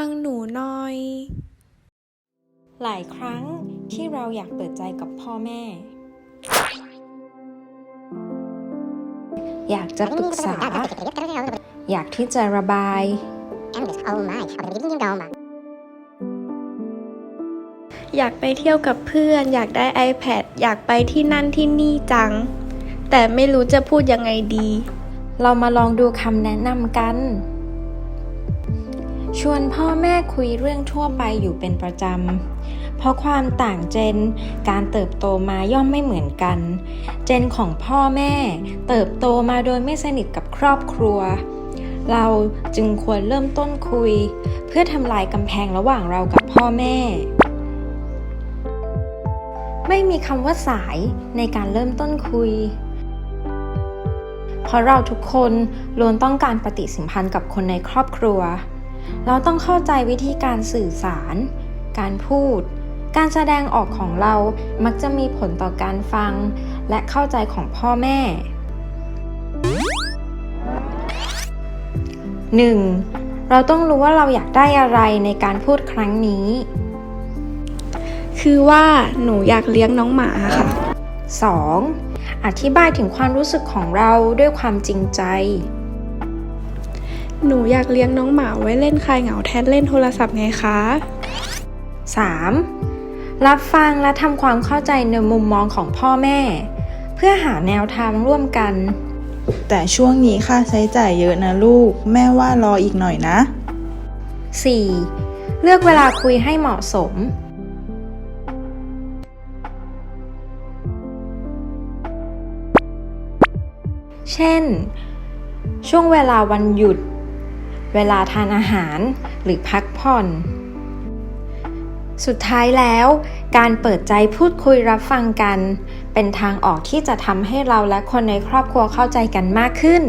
ฟังหนูหน่อย หลายครั้งที่เราอยากเปิดใจกับพ่อแม่ อยากจะปรึกษา อยากที่จะระบาย อยากไปเที่ยวกับเพื่อน อยากได้ iPad อยากไปที่นั่นที่นี่จัง แต่ไม่รู้จะพูดยังไงดี เรามาลองดูคำแนะนำกัน ชวนพ่อแม่คุยเรื่องทั่วไปอยู่เป็นประจำ เพราะความต่างเจน การเติบโตมาย่อมไม่เหมือนกัน เจนของพ่อแม่ เติบโตมาโดยไม่สนิทกับครอบครัว เราจึงควรเริ่มต้นคุย เพื่อทำลายกำแพงระหว่างเรากับพ่อแม่ ไม่มีคำว่าสายในการเริ่มต้นคุยเพราะเราทุกคนล้วนต้องการปฏิสัมพันธ์กับคนในครอบครัว เราต้องเข้าใจวิธีการสื่อสาร การพูด การแสดงออกของเรามักจะมีผลต่อการฟัง และเข้าใจของพ่อแม่ 1. เราต้องรู้ว่าเราอยากได้อะไรในการพูดครั้งนี้ คือว่าหนูอยากเลี้ยงน้องหมาค่ะ 2. อธิบายถึงความรู้สึกของเราด้วยความจริงใจ หนูอยากเลี้ยงน้องหมาไว้เล่นคลายเหงาแทนเล่นโทรศัพท์ไงคะ 3. รับฟังและทำความเข้าใจในมุมมองของพ่อแม่ เพื่อหาแนวทางร่วมกัน แต่ช่วงนี้ค่าใช้จ่ายเยอะนะลูก แม่ว่ารออีกหน่อยนะ 4. เลือกเวลาคุยให้เหมาะสม เช่น ช่วงเวลาวันหยุด เวลาทานอาหารหรือพักผ่อน สุดท้ายแล้ว การเปิดใจพูดคุยรับฟังกัน เป็นทางออกที่จะทำให้เราและคนในครอบครัวเข้าใจกันมากขึ้น